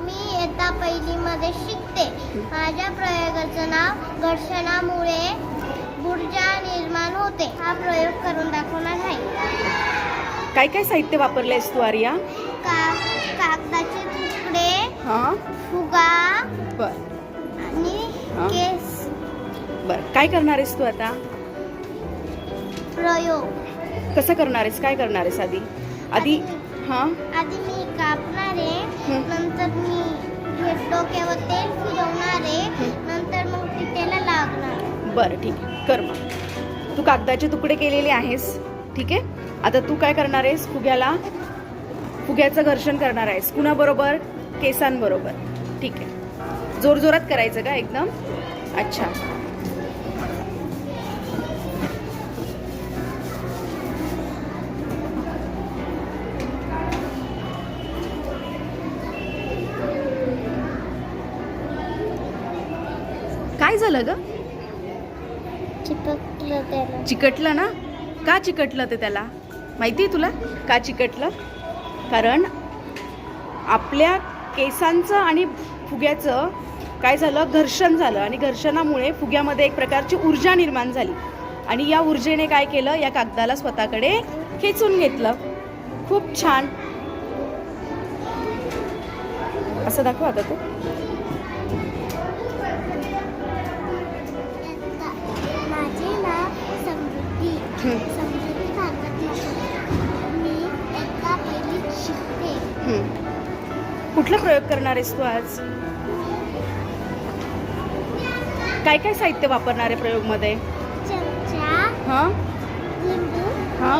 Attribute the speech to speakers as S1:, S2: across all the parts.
S1: मी इयत्ता पहिलीमध्ये शिकते. माझ्या प्रयोगाचं नाव घर्षणामुळे ऊर्जा निर्माण होते. हा प्रयोग करून दाखवणार आहे
S2: काय काय साहित्य वापरलेस तू आर्या?
S1: का कागदाचे तुकडे
S2: हां?
S1: फुगा
S2: बर.
S1: आणि. केस.
S2: बर. काय करणार आहेस तू आता?
S1: प्रयोग.
S2: कसं करणार आहेस? काय करणार आहेस आधी? आधी हां?
S1: आधी मी कापणार आहे. नंतर मी डोक्यावर तेल फिरवणार आहे. नंतर मग ती त्याला लागणार.
S2: बरं ठीक आहे. कर मग. तू कागदाचे तुकडे केलेले आहेस ठीक आहे? आता तू काय करणार आहेस? फुग्याला फुग्याचं घर्षण करणार आहेस. कुणाबरोबर? केसांबरोबर. ठीक आहे. जोरजोरात करायचं का एकदम? अच्छा. काय झालं ग? चिकटलं ना? का चिकटलं ते त्याला? माहिती आहे तुला का चिकटलं? कारण आपल्या केसांचं आणि फुग्याचं काय झालं? घर्षण झालं आणि घर्षणामुळे फुग्यामध्ये एक प्रकारची ऊर्जा निर्माण झाली. आणि या ऊर्जेने काय केलं? या कागदाला स्वतःकडे खेचून घेतलं. खूप छान. असं दाखव आता तू. कुठला प्रयोग करणार आहेस तू आज? काय काय साहित्य वापरणार आहे प्रयोगमध्ये?
S1: चमचा
S2: हां? हा.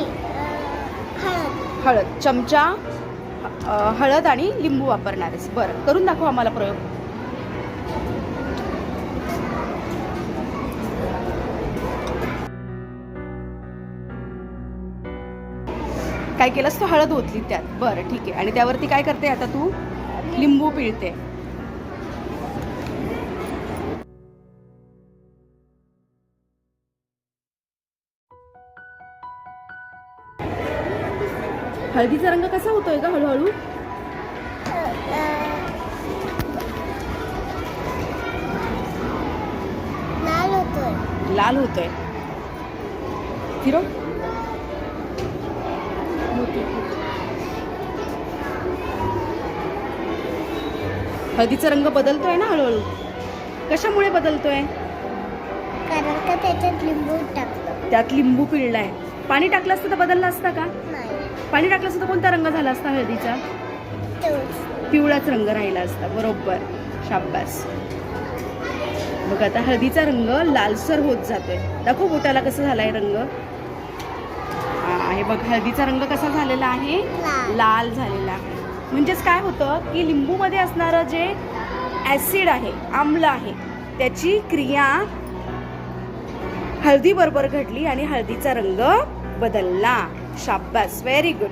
S1: हळद.
S2: चमचा हळद आणि लिंबू वापरणार आहेस. बरं करून दाखव आम्हाला प्रयोग. काय केलंस तू हळद ओतली त्यात. बरं ठीक आहे. आणि त्यावरती काय करते आता तू? लिंबू पिळते. हळदीचा रंग कसा होतोय का हळूहळू?
S1: लाल होतोय.
S2: लाल होतोय. फिरो. हळदीचा रंग बदलतोय ना हळूहळू? कशामुळे बदलतोय?
S1: कारण का त्याच्यात लिंबू टाकलं
S2: त्यात लिंबू पिळलाय. पाणी टाकलं असतं तर बदलला असता का?
S1: नाही.
S2: पाणी टाकलं असतं तर कोणता रंग झाला असता हळदीचा? पिवळाच. रंग राहिला असता. बरोबर. शाब्बास बघ आता हळदीचा रंग लालसर होत जातोय. दाखव बोटाला कसं झालाय रंग. हा, हे बघ हळदीचा रंग कसा झालेला आहे?
S1: लाल.
S2: लाल झालेला आहे. म्हणजेच काय होतं की लिंबूमध्ये असणारं जे ॲसिड आहे आम्ल आहे त्याची क्रिया हळदीबरोबर घडली आणि हळदीचा रंग बदलला. शाब्बास व्हेरी गुड